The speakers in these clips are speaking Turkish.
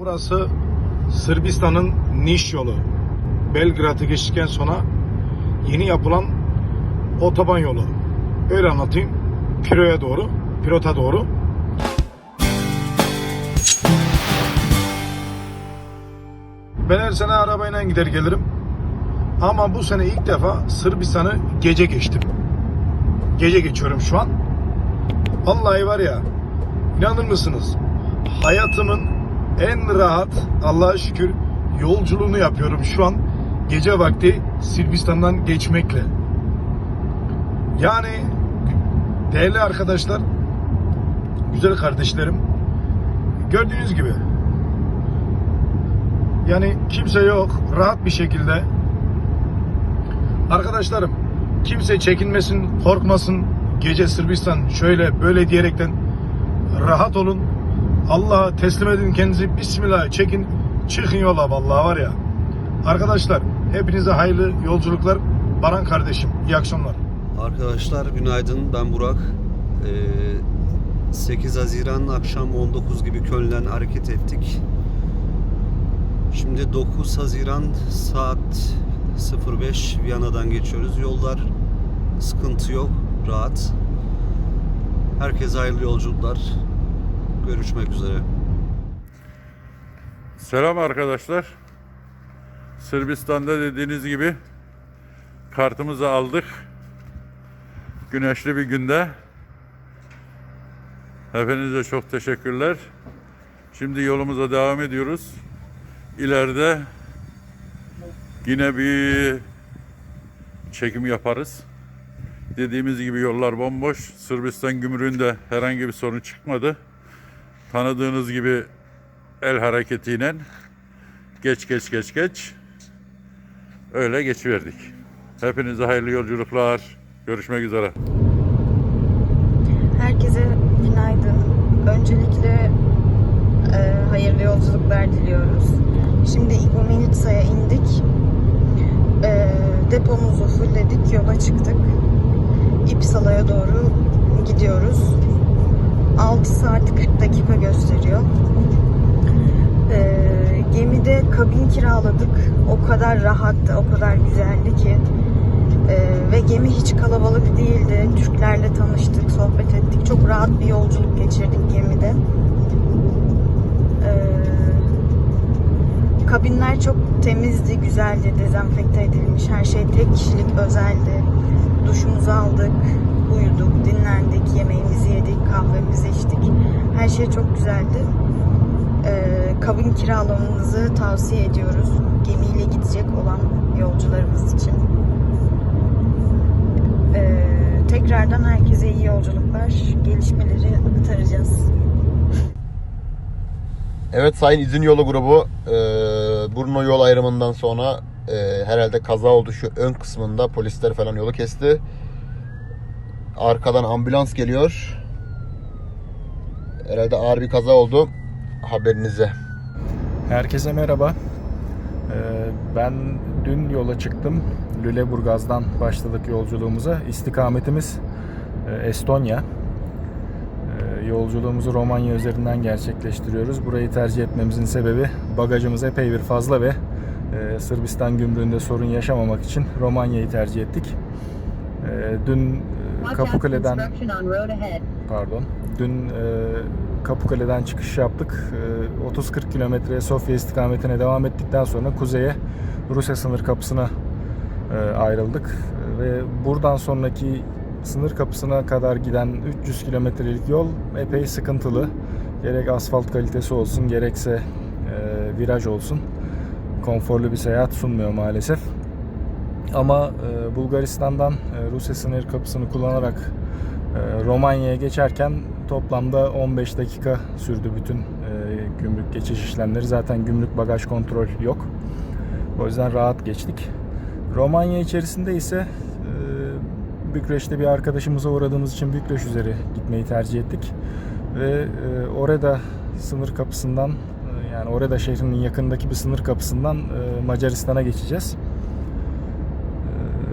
Burası Sırbistan'ın Niş yolu. Belgrad'ı geçtikten sonra yeni yapılan otoban yolu. Öyle anlatayım. Piro'ya doğru, Pirot'a doğru. Ben her sene arabayla gider gelirim. Ama bu sene ilk defa Sırbistan'ı gece geçtim. Gece geçiyorum şu an. Vallahi var ya, inanır mısınız? Hayatımın en rahat, Allah'a şükür yolculuğunu yapıyorum şu an. Gece vakti Sırbistan'dan geçmekle. Yani değerli arkadaşlar, güzel kardeşlerim, gördüğünüz gibi yani kimse yok. Rahat bir şekilde. Arkadaşlarım kimse çekinmesin, korkmasın. Gece Sırbistan şöyle böyle diyerekten rahat olun. Allah'a teslim edin kendinizi. Bismillah çekin. Çıkın yola vallahi var ya. Arkadaşlar hepinize hayırlı yolculuklar. Baran kardeşim iyi akşamlar. Arkadaşlar günaydın ben Burak. Ee, 8 Haziran akşam 19 gibi Köln'den hareket ettik. Şimdi 9 Haziran saat 05 Viyana'dan geçiyoruz. Yollar sıkıntı yok, rahat. Herkese hayırlı yolculuklar. Görüşmek üzere. Selam arkadaşlar. Sırbistan'da dediğiniz gibi kartımızı aldık. Güneşli bir günde. Hepinize çok teşekkürler. Şimdi yolumuza devam ediyoruz. İleride yine bir çekim yaparız. Dediğimiz gibi yollar bomboş. Sırbistan gümrüğünde herhangi bir sorun çıkmadı. Tanıdığınız gibi el hareketiyle geç geç geç geç öyle geçiverdik. Hepinize hayırlı yolculuklar. Görüşmek üzere. Herkese günaydın. Öncelikle e, hayırlı yolculuklar diliyoruz. Şimdi Igoumenitsa'ya indik. E, depomuzu fullledik, yola çıktık. İpsala'ya doğru gidiyoruz. 6 saat 40 dakika gösteriyor. E, gemide kabin kiraladık. O kadar rahattı, o kadar güzeldi ki. Ee, ve gemi hiç kalabalık değildi. Türklerle tanıştık, sohbet ettik. Çok rahat bir yolculuk geçirdik gemide. Ee, kabinler çok temizdi, güzeldi, dezenfekte edilmiş. Her şey tek kişilik özeldi. Duşumuzu aldık, uyuduk, dinlendik, yemeğimizi yedik, kahvemizi içtik. Her şey çok güzeldi. Ee, kabin kiralamanızı tavsiye ediyoruz. Gemiyle gidecek olan yolcularımız için. Ee, tekrardan herkese iyi yolculuklar. Gelişmeleri aktaracağız. Evet Sayın İzin Yolu grubu e, Burno yol ayrımından sonra e, herhalde kaza oldu şu ön kısmında polisler falan yolu kesti. Arkadan ambulans geliyor. Herhalde ağır bir kaza oldu. Haberinize. Herkese merhaba. Ee, Ben dün yola çıktım. Lüleburgaz'dan başladık yolculuğumuza. İstikametimiz e, Estonya. Ee, Yolculuğumuzu Romanya üzerinden gerçekleştiriyoruz. Burayı tercih etmemizin sebebi bagajımız epey bir fazla ve e, Sırbistan gümrüğünde sorun yaşamamak için Romanya'yı tercih ettik. Ee, Dün Kapıkule'den pardon. Dün e, Kapıkale'den çıkış yaptık. E, 30-40 kilometreye Sofya istikametine devam ettikten sonra kuzeye Rusya sınır kapısına e, ayrıldık. Ve buradan sonraki sınır kapısına kadar giden 300 kilometrelik yol epey sıkıntılı. Gerek asfalt kalitesi olsun gerekse e, viraj olsun. Konforlu bir seyahat sunmuyor maalesef. Ama e, Bulgaristan'dan e, Rusya sınır kapısını kullanarak e, Romanya'ya geçerken toplamda 15 dakika sürdü bütün e, gümrük geçiş işlemleri. Zaten gümrük bagaj kontrol yok. O yüzden rahat geçtik. Romanya içerisinde ise e, Bükreş'te bir arkadaşımıza uğradığımız için Bükreş üzeri gitmeyi tercih ettik. Ve e, orada sınır kapısından e, yani orada şehrinin yakındaki bir sınır kapısından e, Macaristan'a geçeceğiz.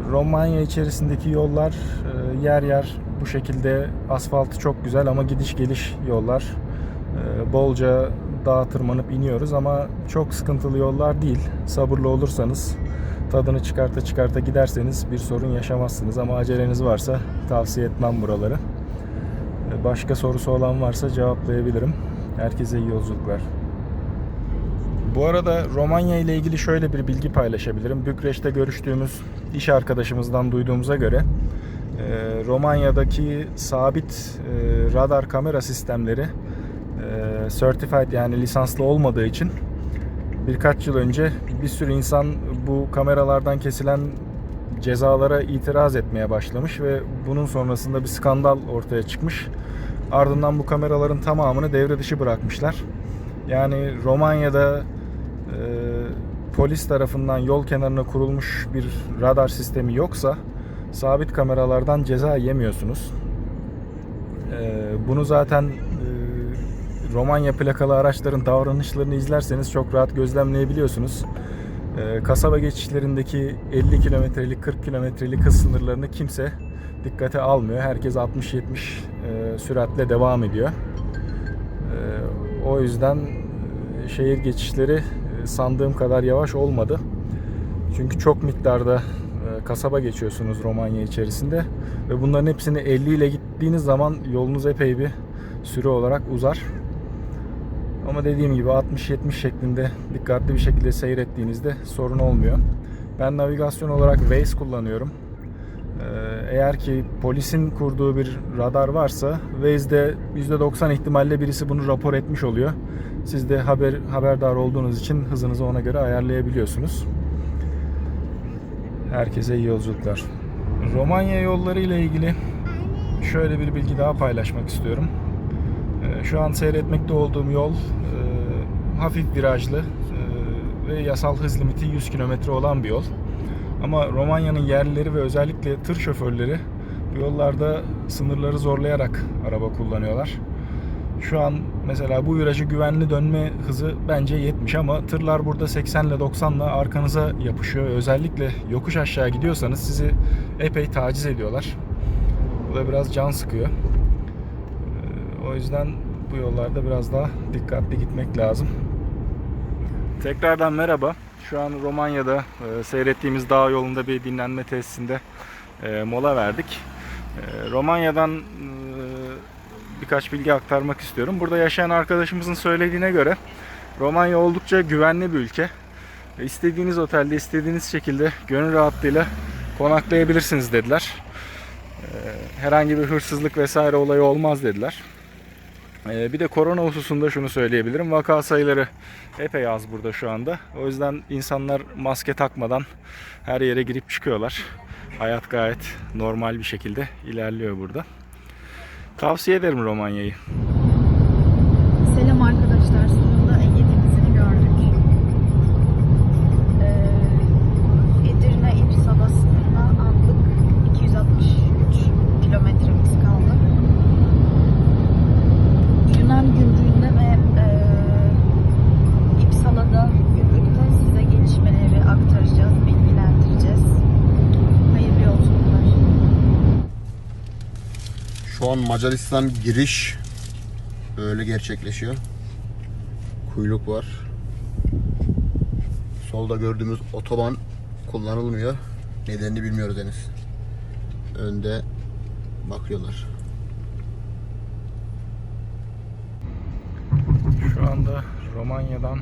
E, Romanya içerisindeki yollar e, yer yer bu şekilde asfaltı çok güzel ama gidiş geliş yollar. E, Bolca dağa tırmanıp iniyoruz ama çok sıkıntılı yollar değil. Sabırlı olursanız tadını çıkarta çıkarta giderseniz bir sorun yaşamazsınız ama aceleniz varsa tavsiye etmem buraları. Ee, Başka sorusu olan varsa cevaplayabilirim. Herkese iyi yolculuklar. Bu arada Romanya ile ilgili şöyle bir bilgi paylaşabilirim. Bükreş'te görüştüğümüz iş arkadaşımızdan duyduğumuza göre e, Romanya'daki sabit e, radar kamera sistemleri e, certified yani lisanslı olmadığı için birkaç yıl önce bir sürü insan bu kameralardan kesilen cezalara itiraz etmeye başlamış ve bunun sonrasında bir skandal ortaya çıkmış. Ardından bu kameraların tamamını devre dışı bırakmışlar. Yani Romanya'da polis tarafından yol kenarına kurulmuş bir radar sistemi yoksa sabit kameralardan ceza yemiyorsunuz. E, bunu zaten e, Romanya plakalı araçların davranışlarını izlerseniz çok rahat gözlemleyebiliyorsunuz. E, kasaba geçişlerindeki 50 kilometrelik 40 kilometrelik hız sınırlarını kimse dikkate almıyor. Herkes 60-70 e, süratle devam ediyor. E, o yüzden e, şehir geçişleri sandığım kadar yavaş olmadı. Çünkü çok miktarda e, kasaba geçiyorsunuz Romanya içerisinde ve bunların hepsini 50 ile gittiğiniz zaman yolunuz epey bir süre olarak uzar. Ama dediğim gibi 60-70 şeklinde dikkatli bir şekilde seyrettiğinizde sorun olmuyor. Ben navigasyon olarak Waze kullanıyorum. Ee, Eğer ki polisin kurduğu bir radar varsa Waze'de %90 ihtimalle birisi bunu rapor etmiş oluyor. Siz de haber haberdar olduğunuz için hızınızı ona göre ayarlayabiliyorsunuz. Herkese iyi yolculuklar. Romanya yolları ile ilgili şöyle bir bilgi daha paylaşmak istiyorum. Ee, Şu an seyretmekte olduğum yol e, hafif virajlı e, ve yasal hız limiti 100 km olan bir yol. Ama Romanya'nın yerlileri ve özellikle tır şoförleri bu yollarda sınırları zorlayarak araba kullanıyorlar. Şu an mesela bu virajı güvenli dönme hızı bence 70 ama tırlar burada 80 ile 90 ile arkanıza yapışıyor. Özellikle yokuş aşağı gidiyorsanız sizi epey taciz ediyorlar. Bu da biraz can sıkıyor. Ee, O yüzden bu yollarda biraz daha dikkatli gitmek lazım. Tekrardan merhaba. Şu an Romanya'da e, seyrettiğimiz dağ yolunda bir dinlenme tesisinde e, mola verdik. E, Romanya'dan birkaç bilgi aktarmak istiyorum. Burada yaşayan arkadaşımızın söylediğine göre Romanya oldukça güvenli bir ülke. E, İstediğiniz otelde istediğiniz şekilde gönül rahatlığıyla konaklayabilirsiniz dediler. E, Herhangi bir hırsızlık vesaire olayı olmaz dediler. Ee, Bir de korona hususunda şunu söyleyebilirim. Vaka sayıları epey az burada şu anda. O yüzden insanlar maske takmadan her yere girip çıkıyorlar. Hayat gayet normal bir şekilde ilerliyor burada. Tavsiye ederim Romanya'yı. Selam arkadaşlar. Sonunda Ege Denizi'ni gördük. Ee, Edirne İpsala sınırına atlık 263 kilometremiz kaldı. Yunan gümrüğünde ve e, İpsala'da gümrükte size gelişmeleri aktaracağız, bilgilendireceğiz. Hayırlı yolculuklar. Şu an Macaristan giriş böyle gerçekleşiyor. Kuyruk var. Solda gördüğümüz otoban kullanılmıyor. Nedenini bilmiyoruz henüz. Önde bakıyorlar. Şu anda Romanya'dan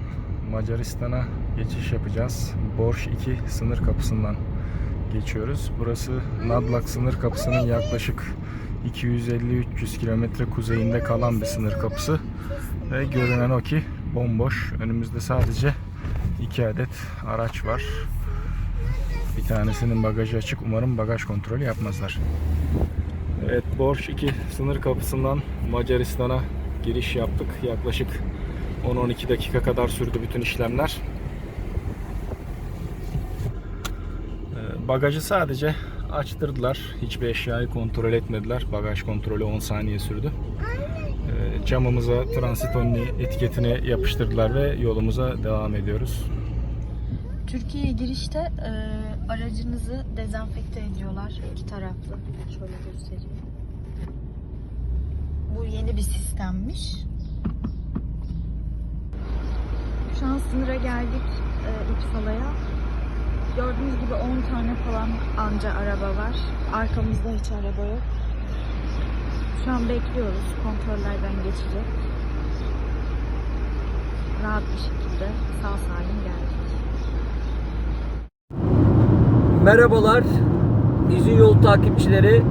Macaristan'a geçiş yapacağız. Borş 2 sınır kapısından geçiyoruz. Burası Nadlak sınır kapısının yaklaşık 250-300 kilometre kuzeyinde kalan bir sınır kapısı. Ve görünen o ki bomboş. Önümüzde sadece iki adet araç var. Bir tanesinin bagajı açık. Umarım bagaj kontrolü yapmazlar. Evet, Borç 2 sınır kapısından Macaristan'a giriş yaptık. Yaklaşık 10-12 dakika kadar sürdü bütün işlemler. Ee, Bagajı sadece açtırdılar. Hiçbir eşyayı kontrol etmediler. Bagaj kontrolü 10 saniye sürdü. Ee, Camımıza transit only etiketini yapıştırdılar ve yolumuza devam ediyoruz. Türkiye'ye girişte e, aracınızı dezenfekte ediyorlar iki taraflı. Şöyle göstereyim. Bu yeni bir sistemmiş. Şu an sınıra geldik e, İpsala'ya. Gördüğünüz gibi 10 tane falan anca araba var. Arkamızda hiç araba yok. Şu an bekliyoruz. Kontrollerden geçecek. Rahat bir şekilde sağ salim geldik. Merhabalar, İzin Yol takipçileri.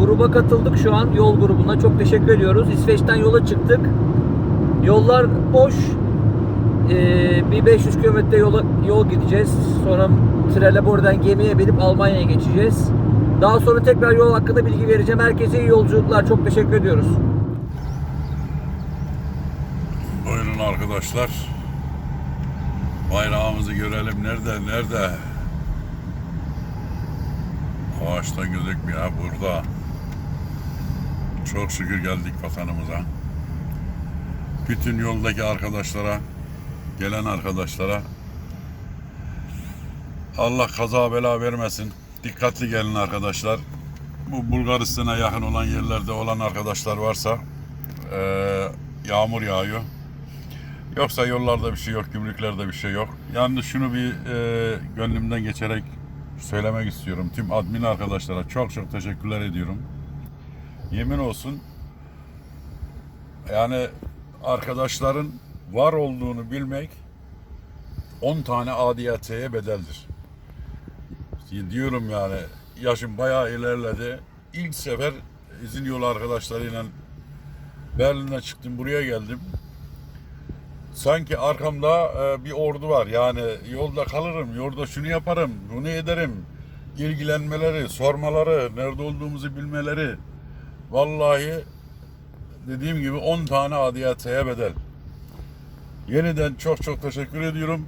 Gruba katıldık şu an yol grubuna. Çok teşekkür ediyoruz. İsveç'ten yola çıktık. Yollar boş. Ee, bir 500 kilometre yola, yol gideceğiz. Sonra Trelleborg'dan gemiye binip Almanya'ya geçeceğiz. Daha sonra tekrar yol hakkında bilgi vereceğim. Herkese iyi yolculuklar. Çok teşekkür ediyoruz. Buyurun arkadaşlar. Bayrağımızı görelim. Nerede? Nerede? Ağaçta gözükmüyor. Burada. Çok şükür geldik vatanımıza. Bütün yoldaki arkadaşlara, gelen arkadaşlara Allah kaza bela vermesin. Dikkatli gelin arkadaşlar. Bu Bulgaristan'a yakın olan yerlerde olan arkadaşlar varsa eee, yağmur yağıyor. Yoksa yollarda bir şey yok, gümrüklerde bir şey yok. Yalnız şunu bir eee gönlümden geçerek söylemek istiyorum. Tüm admin arkadaşlara çok çok teşekkürler ediyorum. Yemin olsun yani arkadaşların var olduğunu bilmek 10 tane adiyateye bedeldir. Diyorum yani yaşım bayağı ilerledi. İlk sefer izin yolu arkadaşlarıyla Berlin'den çıktım buraya geldim. Sanki arkamda e, bir ordu var. Yani yolda kalırım, yolda şunu yaparım, bunu ederim. İlgilenmeleri, sormaları, nerede olduğumuzu bilmeleri. Vallahi dediğim gibi 10 tane adiyateye bedel. Yeniden çok çok teşekkür ediyorum.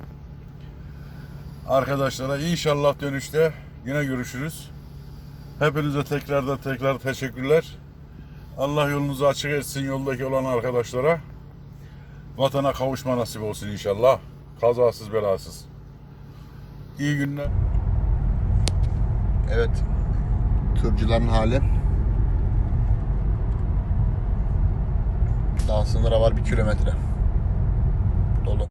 Arkadaşlara inşallah dönüşte yine görüşürüz. Hepinize tekrardan tekrar teşekkürler. Allah yolunuzu açık etsin yoldaki olan arkadaşlara. Vatana kavuşma nasip olsun inşallah. Kazasız belasız. İyi günler. Evet. Tırcıların hali. Daha sınıra var bir kilometre. Dolu.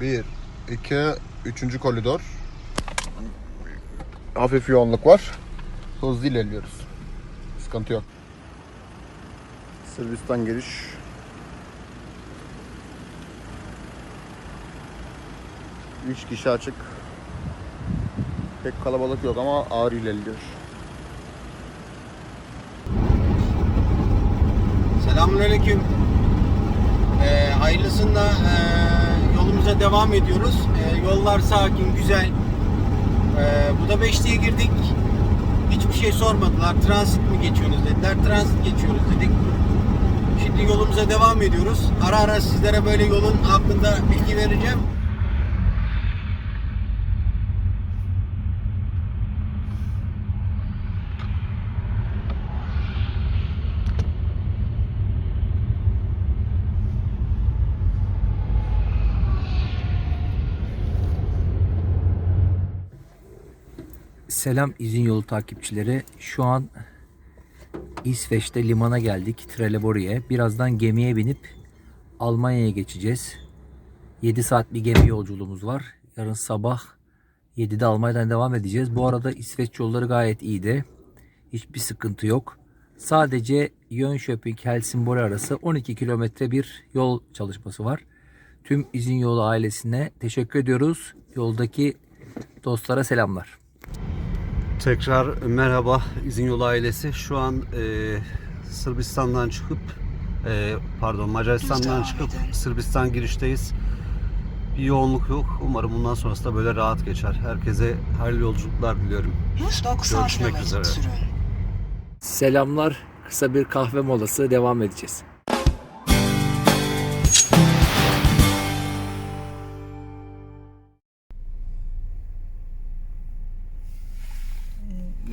Bir, iki, üçüncü koridor. Hafif yoğunluk var. Hızlı ilerliyoruz. Sıkıntı yok. Sırbistan giriş. Üç kişi açık. Pek kalabalık yok ama ağır ilerliyor. Selamünaleyküm. Ee, hayırlısında e, yolumuza devam ediyoruz. Ee, yollar sakin, güzel. Ee, bu da Beşli'ye girdik. Hiçbir şey sormadılar. Transit mi geçiyorsunuz dediler. Transit geçiyoruz dedik. Şimdi yolumuza devam ediyoruz. Ara ara sizlere böyle yolun hakkında bilgi vereceğim. Selam izin yolu takipçileri. Şu an İsveç'te limana geldik. Trelleborg'e. Birazdan gemiye binip Almanya'ya geçeceğiz. 7 saat bir gemi yolculuğumuz var. Yarın sabah 7'de Almanya'dan devam edeceğiz. Bu arada İsveç yolları gayet iyiydi. Hiçbir sıkıntı yok. Sadece Jönköping Helsingborg arası 12 kilometre bir yol çalışması var. Tüm izin yolu ailesine teşekkür ediyoruz. Yoldaki dostlara selamlar. Tekrar merhaba İzin Yolu ailesi. Şu an e, Sırbistan'dan çıkıp e, pardon Macaristan'dan çıkıp Sırbistan girişteyiz. Bir yoğunluk yok. Umarım bundan sonrası da böyle rahat geçer. Herkese hayırlı yolculuklar diliyorum. 190 Görüşmek üzere. sürün. Selamlar. Kısa bir kahve molası devam edeceğiz.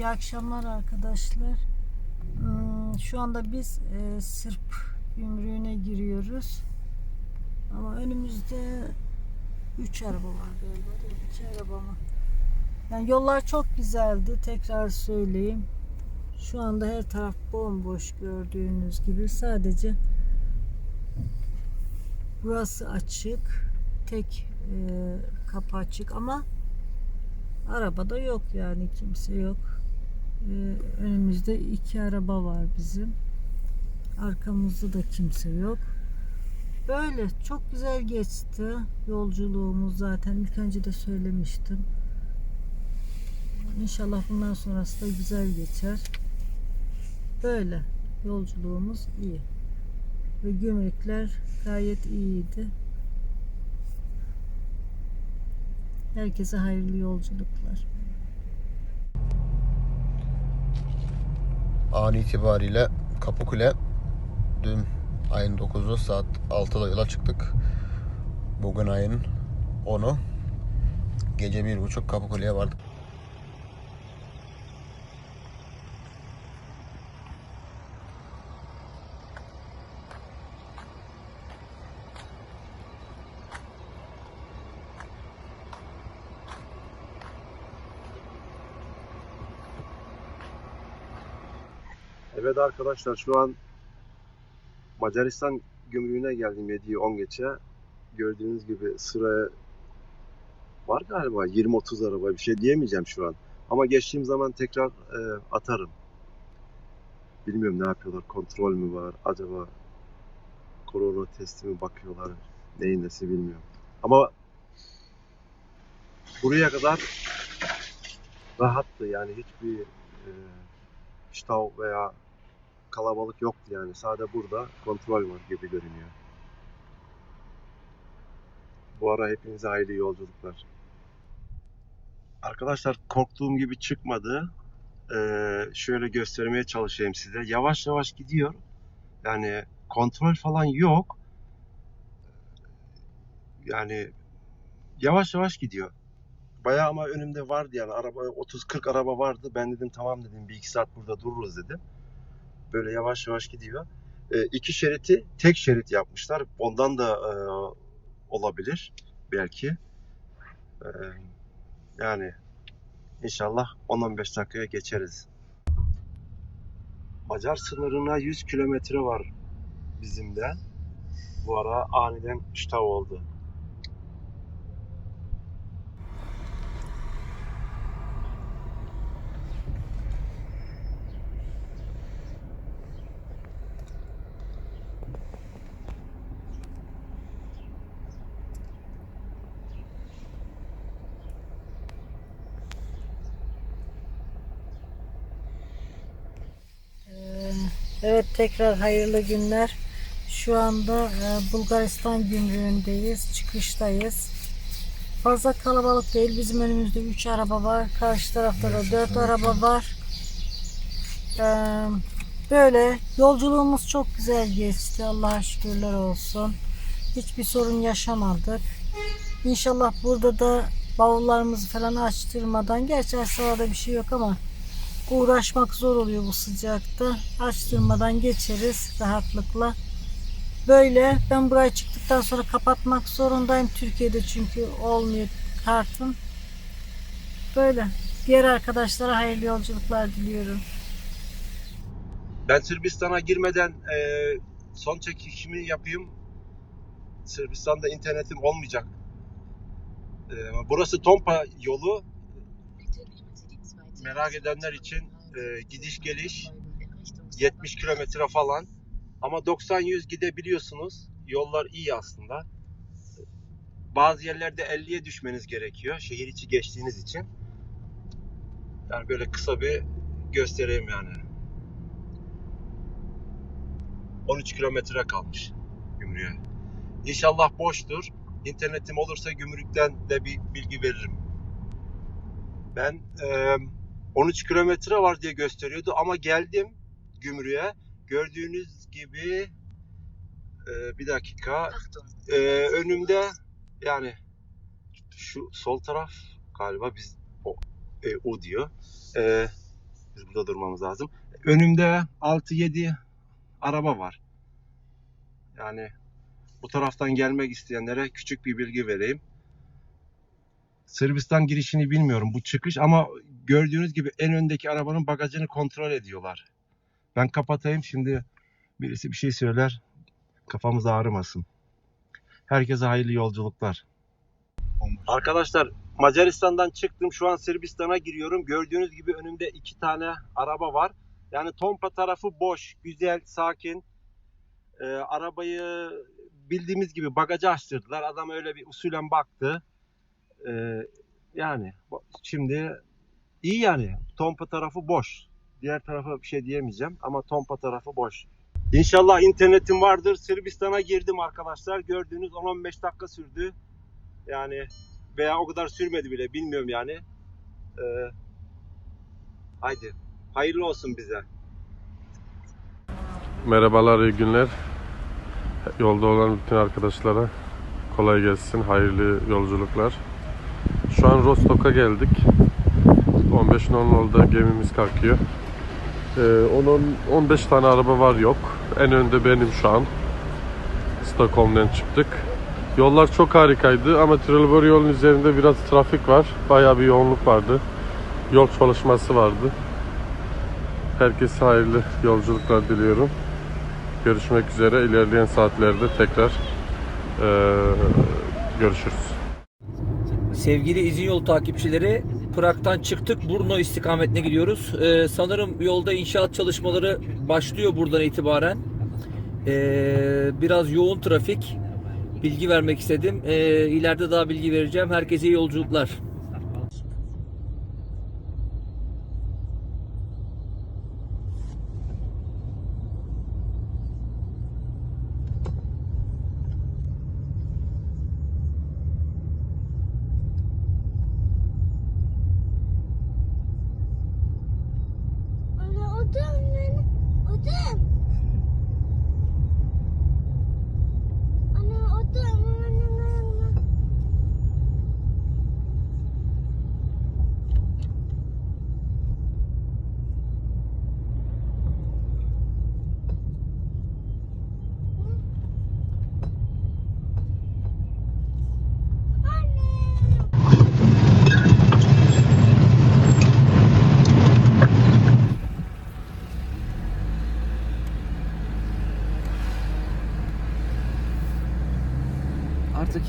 Akşamlar arkadaşlar. Hmm, Şu anda biz e, Sırp gümrüğüne giriyoruz. Ama önümüzde 3 araba var galiba. değil mi? İki araba mı? Yani yollar çok güzeldi. Tekrar söyleyeyim. Şu anda her taraf bomboş gördüğünüz gibi. Sadece Burası açık. Tek e, kapı açık ama arabada yok yani kimse yok. E, önümüzde iki araba var bizim. Arkamızda da kimse yok. Böyle çok güzel geçti yolculuğumuz zaten ilk önce de söylemiştim. İnşallah bundan sonrası da güzel geçer. Böyle yolculuğumuz iyi. Ve gümrükler gayet iyiydi. Herkese hayırlı yolculuklar. An itibariyle Kapıkule dün ayın 9'u saat 6'da yola çıktık. Bugün ayın 10'u. Gece 1.30 Kapıkule'ye vardık. Evet arkadaşlar şu an Macaristan gümrüğüne geldim 7'yi 10 geçe. Gördüğünüz gibi sıraya var galiba 20-30 araba bir şey diyemeyeceğim şu an. Ama geçtiğim zaman tekrar e, atarım. Bilmiyorum ne yapıyorlar kontrol mü var acaba korona testi mi bakıyorlar neyin nesi bilmiyorum. Ama buraya kadar rahattı yani hiçbir e, ştav veya kalabalık yoktu yani. Sadece burada kontrol var gibi görünüyor. Bu ara hepinize hayırlı yolculuklar. Arkadaşlar korktuğum gibi çıkmadı. Ee, şöyle göstermeye çalışayım size. Yavaş yavaş gidiyor. Yani kontrol falan yok. Yani yavaş yavaş gidiyor. Bayağı ama önümde vardı yani araba 30-40 araba vardı. Ben dedim tamam dedim bir iki saat burada dururuz dedim. Böyle yavaş yavaş gidiyor. E, iki şeriti tek şerit yapmışlar. Ondan da e, olabilir belki. E, yani inşallah 10-15 dakikaya geçeriz. Macar sınırına 100 kilometre var bizim de. Bu ara aniden ştav oldu. Ee, Evet tekrar hayırlı günler. Şu anda e, Bulgaristan gümrüğündeyiz. Çıkıştayız. Fazla kalabalık değil. Bizim önümüzde 3 araba var. Karşı tarafta da 4 araba var. Ee, Böyle yolculuğumuz çok güzel geçti. Allah'a şükürler olsun. Hiçbir sorun yaşamadık. İnşallah burada da bavullarımızı falan açtırmadan gerçi aşağıda bir şey yok ama uğraşmak zor oluyor bu sıcakta. Açtırmadan geçeriz rahatlıkla. Böyle ben buraya çıktıktan sonra kapatmak zorundayım. Türkiye'de çünkü olmuyor kartım. Böyle. Diğer arkadaşlara hayırlı yolculuklar diliyorum. Ben Sırbistan'a girmeden e, son çekişimi yapayım. Sırbistan'da internetim olmayacak. E, burası Tompa yolu. Merak edenler için e, gidiş geliş 70 kilometre falan. Ama 90-100 gidebiliyorsunuz. Yollar iyi aslında. Bazı yerlerde 50'ye düşmeniz gerekiyor. Şehir içi geçtiğiniz için. Yani böyle kısa bir göstereyim yani. 13 kilometre kalmış gümrüğe. İnşallah boştur. İnternetim olursa gümrükten de bir bilgi veririm. Ben e, 13 kilometre var diye gösteriyordu ama geldim gümrüğe. Gördüğünüz gibi e, bir dakika e, önümde yani şu sol taraf galiba biz o, e, o diyor. E, biz burada durmamız lazım. Önümde 6-7 araba var. Yani bu taraftan gelmek isteyenlere küçük bir bilgi vereyim. Sırbistan girişini bilmiyorum bu çıkış ama gördüğünüz gibi en öndeki arabanın bagajını kontrol ediyorlar. Ben kapatayım şimdi birisi bir şey söyler kafamız ağrımasın. Herkese hayırlı yolculuklar. Arkadaşlar Macaristan'dan çıktım. Şu an Sırbistan'a giriyorum. Gördüğünüz gibi önümde iki tane araba var. Yani Tompa tarafı boş, güzel, sakin. Ee, arabayı bildiğimiz gibi bagaja açtırdılar. Adam öyle bir usulen baktı. Ee, yani şimdi iyi yani. Tompa tarafı boş. Diğer tarafa bir şey diyemeyeceğim ama Tompa tarafı boş. İnşallah internetim vardır. Sırbistan'a girdim arkadaşlar. Gördüğünüz 10-15 dakika sürdü. Yani veya o kadar sürmedi bile bilmiyorum yani. Ee, haydi. Hayırlı olsun bize. Merhabalar, iyi günler. Yolda olan bütün arkadaşlara kolay gelsin, hayırlı yolculuklar. Şu an Rostok'a geldik. 15.00'da gemimiz kalkıyor. Ee, onun 15 tane araba var yok. En önde benim şu an. Stockholm'dan çıktık. Yollar çok harikaydı ama Trelleborg yolun üzerinde biraz trafik var. Bayağı bir yoğunluk vardı. Yol çalışması vardı. Herkese hayırlı yolculuklar diliyorum. Görüşmek üzere. İlerleyen saatlerde tekrar eee, görüşürüz. Sevgili İzin Yolu takipçileri Prag'dan çıktık Brno istikametine gidiyoruz. Ee, sanırım yolda inşaat çalışmaları başlıyor buradan itibaren. Ee, biraz yoğun trafik. Bilgi vermek istedim. Ee, ileride daha bilgi vereceğim. Herkese iyi yolculuklar.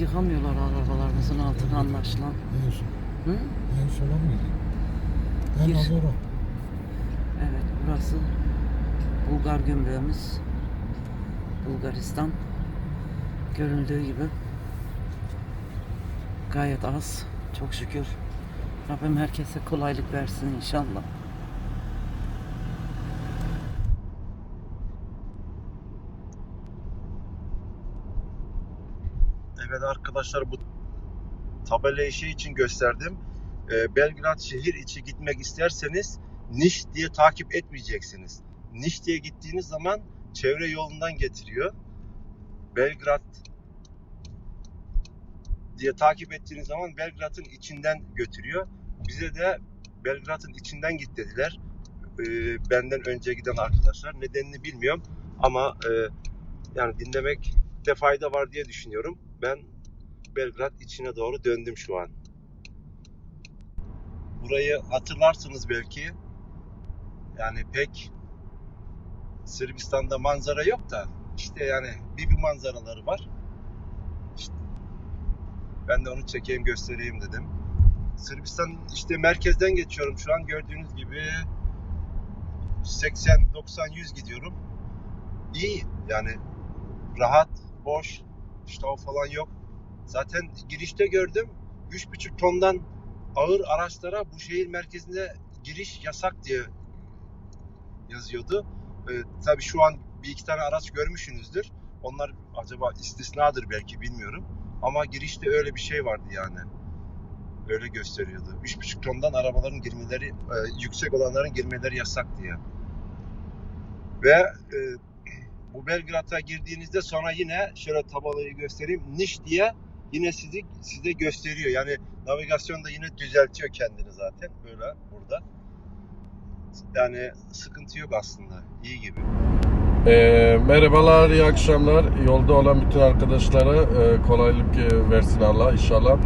Yıkamıyorlar arabalarımızın altına anlaşılan. Hı? En sona mıydı? En az Evet burası Bulgar gümrüğümüz. Bulgaristan. Görüldüğü gibi gayet az. Çok şükür. Rabbim herkese kolaylık versin inşallah. Evet arkadaşlar bu tabelayı şey için gösterdim. Ee, Belgrad şehir içi gitmek isterseniz Niş diye takip etmeyeceksiniz. Niş diye gittiğiniz zaman çevre yolundan getiriyor. Belgrad diye takip ettiğiniz zaman Belgrad'ın içinden götürüyor. Bize de Belgrad'ın içinden git dediler. Ee, benden önce giden arkadaşlar. Nedenini bilmiyorum ama e, yani dinlemekte fayda var diye düşünüyorum. Ben Belgrad içine doğru döndüm şu an. Burayı hatırlarsınız belki. Yani pek Sırbistan'da manzara yok da işte yani bir bir manzaraları var. İşte ben de onu çekeyim göstereyim dedim. Sırbistan işte merkezden geçiyorum şu an gördüğünüz gibi 80 90 100 gidiyorum. İyi yani rahat, boş, ştav falan yok. Zaten girişte gördüm 3,5 tondan ağır araçlara bu şehir merkezinde giriş yasak diye yazıyordu. Ee, tabii şu an bir iki tane araç görmüşsünüzdür. Onlar acaba istisnadır belki bilmiyorum. Ama girişte öyle bir şey vardı yani. Öyle gösteriyordu. 3,5 tondan arabaların girmeleri, e, yüksek olanların girmeleri yasak diye. Ve e, bu Belgrad'a girdiğinizde sonra yine şöyle tabelayı göstereyim. Niş diye yine sizi size gösteriyor. Yani navigasyonda yine düzeltiyor kendini zaten böyle burada. Yani sıkıntı yok aslında. İyi gibi. Eee, merhabalar, iyi akşamlar. Yolda olan bütün arkadaşlara eee, kolaylık eee, versin Allah inşallah.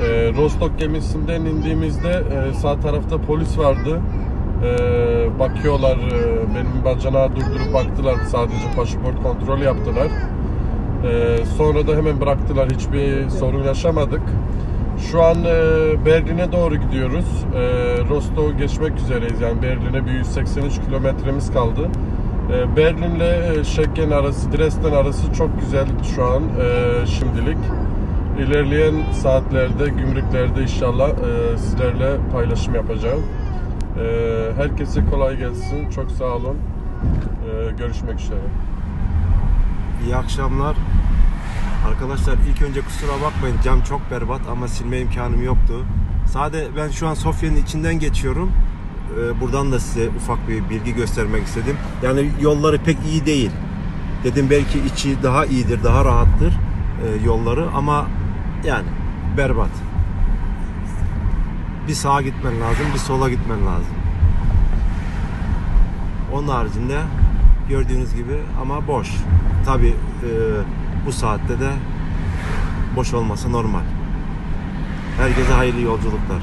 Eee, Rostok gemisinden indiğimizde eee, sağ tarafta polis vardı. Eee, bakıyorlar, eee, benim bacanağı durdurup baktılar. Sadece pasaport kontrolü yaptılar. Ee, sonra da hemen bıraktılar. Hiçbir sorun yaşamadık. Şu an e, Berlin'e doğru gidiyoruz. E, Rostok'u geçmek üzereyiz. Yani Berlin'e bir 183 kilometremiz kaldı. E, Berlin'le Schengen arası, Dresden arası çok güzel şu an e, şimdilik. İlerleyen saatlerde, gümrüklerde inşallah e, sizlerle paylaşım yapacağım. Herkese kolay gelsin. Çok sağ olun. Görüşmek üzere. İyi akşamlar. Arkadaşlar ilk önce kusura bakmayın cam çok berbat ama silme imkanım yoktu. Sade ben şu an Sofya'nın içinden geçiyorum. Ee, Buradan da size ufak bir bilgi göstermek istedim. Yani yolları pek iyi değil. Dedim belki içi daha iyidir, daha rahattır e, yolları ama yani berbat. Bir sağa gitmen lazım, bir sola gitmen lazım. Onun haricinde gördüğünüz gibi ama boş. Tabi bu saatte de boş olması normal. Herkese hayırlı yolculuklar.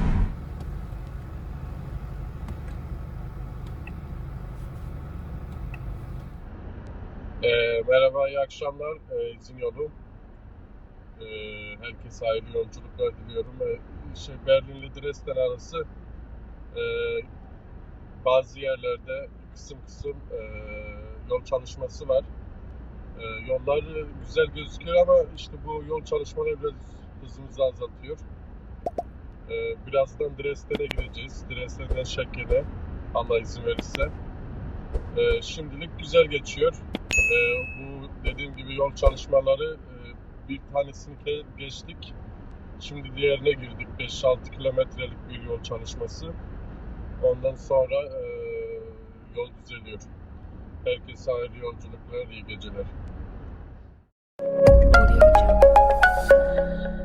Ee, merhaba, iyi akşamlar. Ee, izin yolu. Ee, herkese hayırlı yolculuklar diliyorum. Ee, şey, Berlin ile Dresden arası e, bazı yerlerde kısım kısım e, yol çalışması var. E, yollar güzel gözüküyor ama işte bu yol çalışmaları biraz hızımızı azaltıyor. E, birazdan Dresden'e gideceğiz. Dresden'den Schengen'e Allah izin verirse. E, şimdilik güzel geçiyor. Ee, bu dediğim gibi yol çalışmaları e, bir tanesini geçtik. Şimdi diğerine girdik. 5-6 kilometrelik bir yol çalışması. Ondan sonra e, yol düzeliyor. Herkese hayırlı yolculuklar, iyi geceler. Audio Jungle.